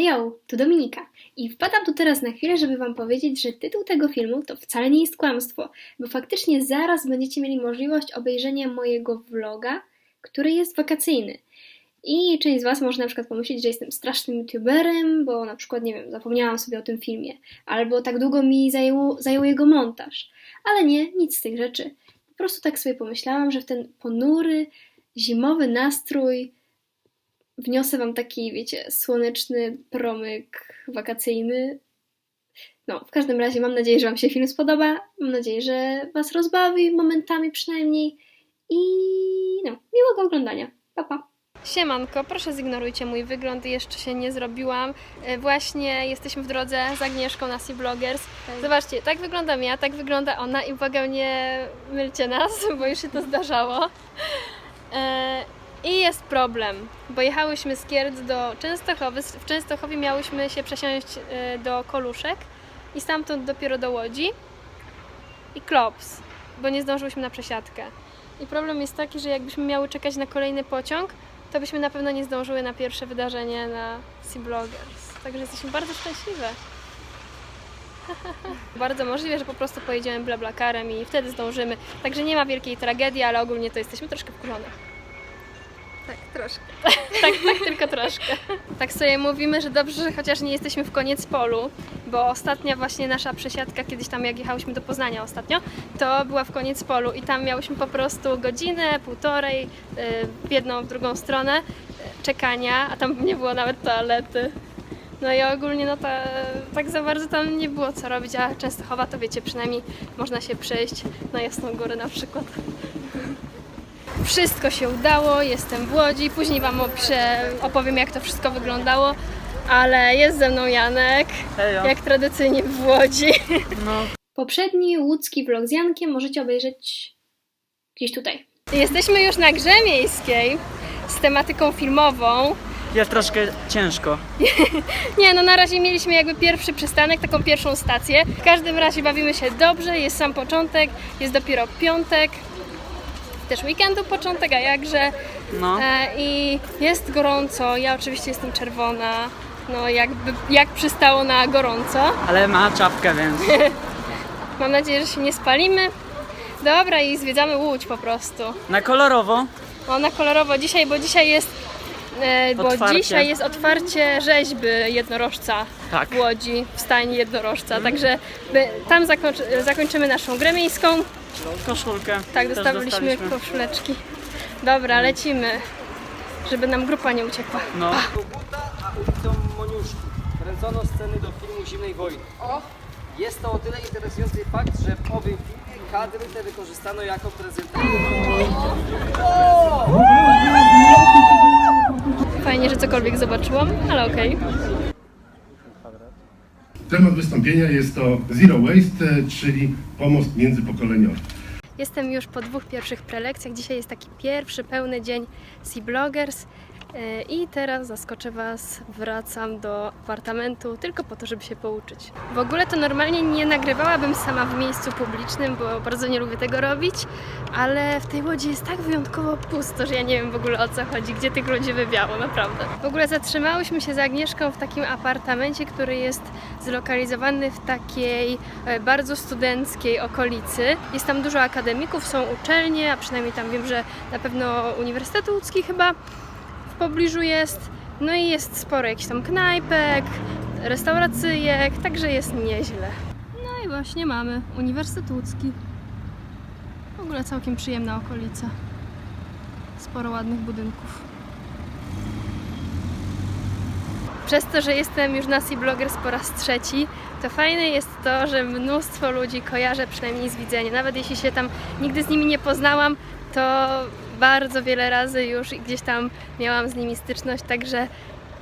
Hejo, tu Dominika i wpadam tu teraz na chwilę, żeby Wam powiedzieć, że tytuł tego filmu to wcale nie jest kłamstwo, bo faktycznie zaraz będziecie mieli możliwość obejrzenia mojego vloga, który jest wakacyjny. I część z Was może na przykład pomyśleć, że jestem strasznym youtuberem, bo na przykład, nie wiem, zapomniałam sobie o tym filmie, albo tak długo mi zajęło, zajął jego montaż. Ale nie, nic z tych rzeczy. Po prostu tak sobie pomyślałam, że w ten ponury, zimowy nastrój wniosę Wam taki, wiecie, słoneczny promyk wakacyjny. No, w każdym razie mam nadzieję, że Wam się film spodoba. Mam nadzieję, że Was rozbawi momentami przynajmniej. I no, miłego oglądania. Pa, pa. Siemanko, proszę zignorujcie mój wygląd, jeszcze się nie zrobiłam. E, Właśnie jesteśmy w drodze z Agnieszką na Sea Bloggers. Zobaczcie, tak wyglądam ja, tak wygląda ona i uwaga, nie mylcie nas, bo już się to zdarzało. I jest problem, bo jechałyśmy z Kierdz do Częstochowy. W Częstochowie miałyśmy się przesiąść e, do Koluszek i stamtąd dopiero do Łodzi i Klops, bo nie zdążyłyśmy na przesiadkę. I problem jest taki, że jakbyśmy miały czekać na kolejny pociąg, to byśmy na pewno nie zdążyły na pierwsze wydarzenie na Sea Bloggers. Także jesteśmy bardzo szczęśliwe. bardzo możliwe, że po prostu pojedziemy blablakarem i wtedy zdążymy. Także nie ma wielkiej tragedii, ale ogólnie to jesteśmy troszkę wkurzone. Tak, troszkę. Tak, tak tylko troszkę. Tak sobie mówimy, że dobrze, że chociaż nie jesteśmy w koniec polu, bo ostatnia właśnie nasza przesiadka, kiedyś tam jak jechałyśmy do Poznania ostatnio, to była w koniec polu i tam miałyśmy po prostu godzinę, półtorej y, w jedną, w drugą stronę y, czekania, a tam nie było nawet toalety. No i ogólnie no ta, tak za bardzo tam nie było co robić, a Częstochowa to wiecie, przynajmniej można się przejść na Jasną Górę na przykład. Wszystko się udało, jestem w Łodzi, później Wam opiszę, opowiem jak to wszystko wyglądało, ale jest ze mną Janek, Hejo. jak tradycyjnie w Łodzi. No, Poprzedni łódzki vlog z Jankiem możecie obejrzeć gdzieś tutaj. Jesteśmy już na grze miejskiej z tematyką filmową. jest troszkę ciężko. Nie, no na razie mieliśmy jakby pierwszy przystanek, taką pierwszą stację. W każdym razie bawimy się dobrze, jest sam początek, jest dopiero piątek, też weekendu początek, a jakże. No, E, I jest gorąco, ja oczywiście jestem czerwona, no jakby, jak przystało na gorąco. ale ma czapkę, więc Mam nadzieję, że się nie spalimy. Dobra i zwiedzamy Łódź po prostu. na kolorowo. Ona kolorowo dzisiaj, bo dzisiaj jest e, bo Otwarcie. dzisiaj jest otwarcie rzeźby jednorożca Tak. w Łodzi, w stajni jednorożca. Także tam zakończy, zakończymy naszą grę miejską. Koszulkę. Tak, też dostawiliśmy dostaliśmy. koszuleczki. Dobra, lecimy, żeby nam grupa nie uciekła. No, Koguta, a ulicą Moniuszki. Kręcono sceny do filmu Zimnej Wojny. Jest to o tyle interesujący fakt, że w owym filmie kadry te wykorzystano jako prezentację. Fajnie, że cokolwiek zobaczyłam, ale okej. Temat wystąpienia jest to Zero Waste, czyli pomost międzypokoleniowy. Jestem już po dwóch pierwszych prelekcjach. Dzisiaj jest taki pierwszy pełny dzień Sea Bloggers. E, I teraz zaskoczę Was, wracam do apartamentu tylko po to, żeby się pouczyć. W ogóle to normalnie nie nagrywałabym sama w miejscu publicznym, bo bardzo nie lubię tego robić, ale w tej łodzi jest tak wyjątkowo pusto, że ja nie wiem w ogóle o co chodzi, gdzie tych ludzi wywiało, naprawdę. W ogóle zatrzymałyśmy się z Agnieszką w takim apartamencie, który jest zlokalizowany w takiej e, bardzo studenckiej okolicy. Jest tam dużo akademików, są uczelnie, a przynajmniej tam wiem, że na pewno Uniwersytet Łódzki chyba pobliżu jest. No i jest sporo jakichś tam knajpek, restauracyjek, także jest nieźle. No i właśnie mamy Uniwersytet Łódzki. W ogóle całkiem przyjemna okolica. Sporo ładnych budynków. Przez to, że jestem już na Sea Bloggers po raz trzeci, to fajne jest to, że mnóstwo ludzi kojarzę przynajmniej z widzenia. Nawet jeśli się tam nigdy z nimi nie poznałam, to bardzo wiele razy już gdzieś tam miałam z nimi styczność, także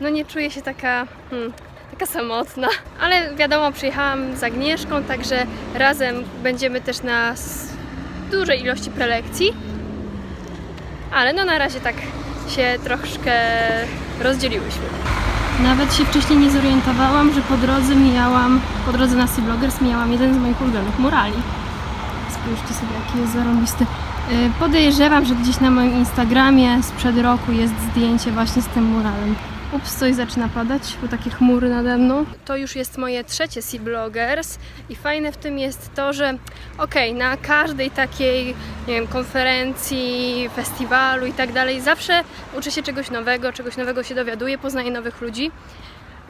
no nie czuję się taka, hmm, taka samotna. Ale wiadomo, przyjechałam z Agnieszką, także razem będziemy też na dużej ilości prelekcji. Ale no na razie tak się troszkę rozdzieliłyśmy. Nawet się wcześniej nie zorientowałam, że po drodze mijałam, po drodze na Sea Bloggers mijałam jeden z moich ulubionych murali. Spójrzcie sobie, jaki jest zarąbisty. Yy, Podejrzewam, że gdzieś na moim Instagramie sprzed roku jest zdjęcie właśnie z tym muralem. Ups, coś zaczyna padać, bo takie chmury nade mną. To już jest moje trzecie Sea Bloggers i fajne w tym jest to, że okej, na każdej takiej, nie wiem, konferencji, festiwalu i tak dalej, zawsze uczę się czegoś nowego, czegoś nowego się dowiaduję, poznaję nowych ludzi.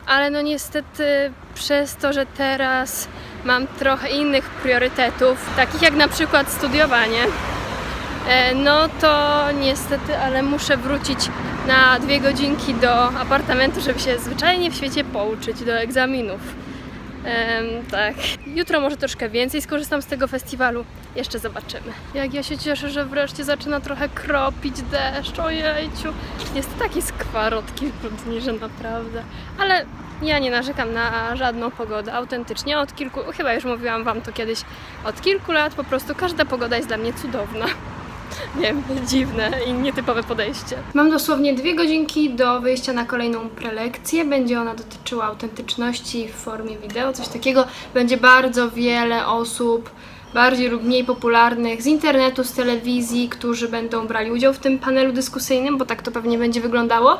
Ale no niestety przez to, że teraz mam trochę innych priorytetów, takich jak na przykład studiowanie, No to niestety, ale muszę wrócić na dwie godzinki do apartamentu, żeby się zwyczajnie w świecie pouczyć do egzaminów. Tak. Jutro może troszkę więcej skorzystam z tego festiwalu. Jeszcze zobaczymy. Jak ja się cieszę, że wreszcie zaczyna trochę kropić deszcz. Ojejciu. Jest taki skwar od dni, że naprawdę. Ale ja nie narzekam na żadną pogodę. Autentycznie od kilku, chyba już mówiłam Wam to kiedyś, od kilku lat po prostu każda pogoda jest dla mnie cudowna. Nie wiem, dziwne i nietypowe podejście. Mam dosłownie dwie godzinki do wyjścia na kolejną prelekcję. Będzie ona dotyczyła autentyczności w formie wideo, coś takiego. Będzie bardzo wiele osób, bardziej lub mniej popularnych z internetu, z telewizji, którzy będą brali udział w tym panelu dyskusyjnym, bo tak to pewnie będzie wyglądało.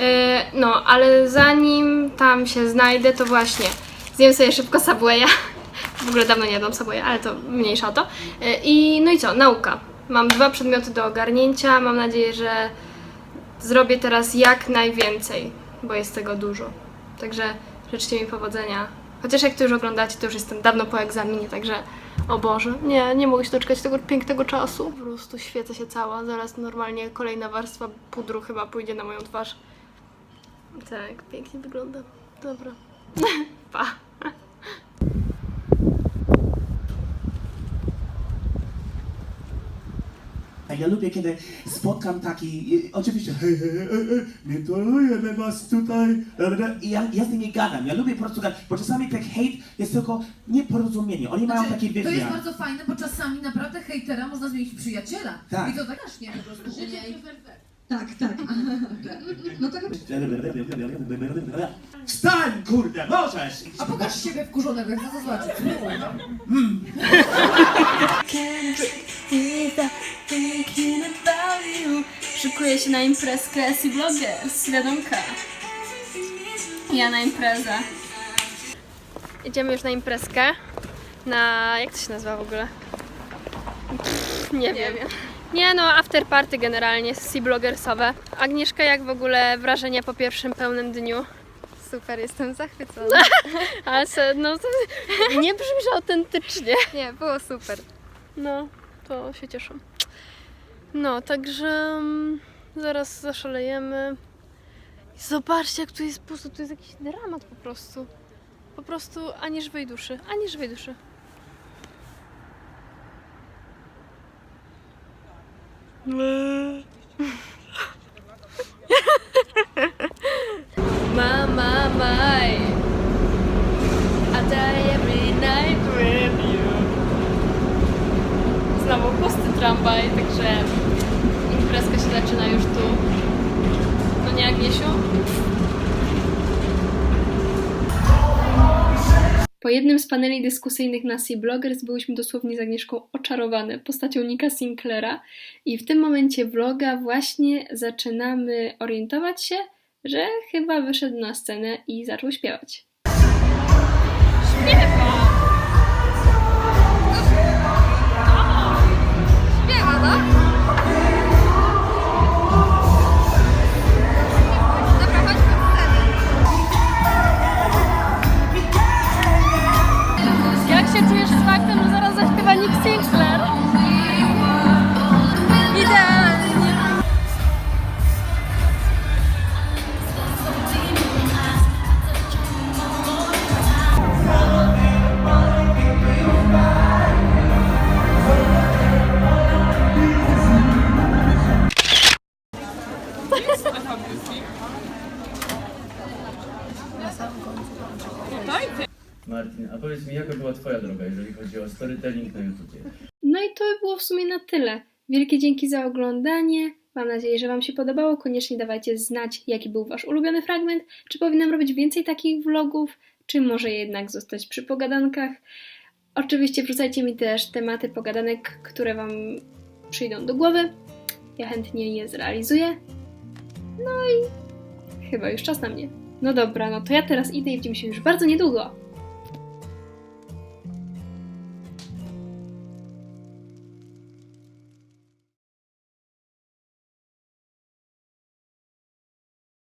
E, No, ale zanim tam się znajdę, to właśnie zjem sobie szybko Subwaya. W ogóle dawno nie jadłam Subwaya, ale to mniejsza o to. E, I no i co? Nauka. Mam dwa przedmioty do ogarnięcia. Mam nadzieję, że zrobię teraz jak najwięcej, bo jest tego dużo. Także życzcie mi powodzenia. Chociaż jak to już oglądacie, to już jestem dawno po egzaminie, także o Boże, nie, nie mogę się doczekać tego pięknego czasu. Po prostu świecę się cała, zaraz normalnie kolejna warstwa pudru chyba pójdzie na moją twarz. Tak, pięknie wygląda. Dobra. pa. Ja lubię, kiedy spotkam taki, i- oczywiście, hej, hej, hej, hej, nie tolerujemy was tutaj, da, da, da. i ja, ja z nimi gadam, ja lubię po prostu gadać, bo czasami tak hejt jest tylko nieporozumienie, oni mają Znaczy, takie to jest bardzo fajne, bo czasami naprawdę hejtera można zmienić w przyjaciela. Tak. I to tak aż nie po prostu. Nie. Tak, tak. No tak. Wstań, kurde, możesz! A pokaż siebie wkurzonego, jak to zobaczyć. Szykuję się na imprezkę Sea Bloggers, wiadomka. Ja na imprezę. Idziemy już na imprezkę. Na... jak to się nazywa w ogóle? Pff, nie, wiem. Nie no, after party generalnie, Sea Bloggersowe. Agnieszka, jak w ogóle wrażenia po pierwszym pełnym dniu? Super, jestem zachwycona. Ale se, no to nie brzmi, że autentycznie. Nie, było super. No, to się cieszę. No, także mm, zaraz zaszalejemy. Zobaczcie, jak tu jest pusto, tu jest jakiś dramat po prostu. Po prostu ani żywej duszy, ani żywej duszy. Mama, my. I die every night with you. Znowu pusty tramwaj, także zaczyna już tu. No nie, Agniesiu? Po jednym z paneli dyskusyjnych na Sea Bloggers byłyśmy dosłownie z Agnieszką oczarowane postacią Nika Sinclaira i w tym momencie vloga właśnie zaczynamy orientować się, że chyba wyszedł na scenę i zaczął śpiewać. Śpiewa, no? Powiedz mi, jaka była Twoja droga, jeżeli chodzi o storytelling na YouTubie? No i to by było w sumie na tyle. Wielkie dzięki za oglądanie. Mam nadzieję, że Wam się podobało. Koniecznie dawajcie znać, jaki był Wasz ulubiony fragment. Czy powinnam robić więcej takich vlogów, czy może jednak zostać przy pogadankach. Oczywiście wrzucajcie mi też tematy pogadanek, które Wam przyjdą do głowy. Ja chętnie je zrealizuję. No i Chyba już czas na mnie. No dobra, no to ja teraz idę i widzimy się już bardzo niedługo.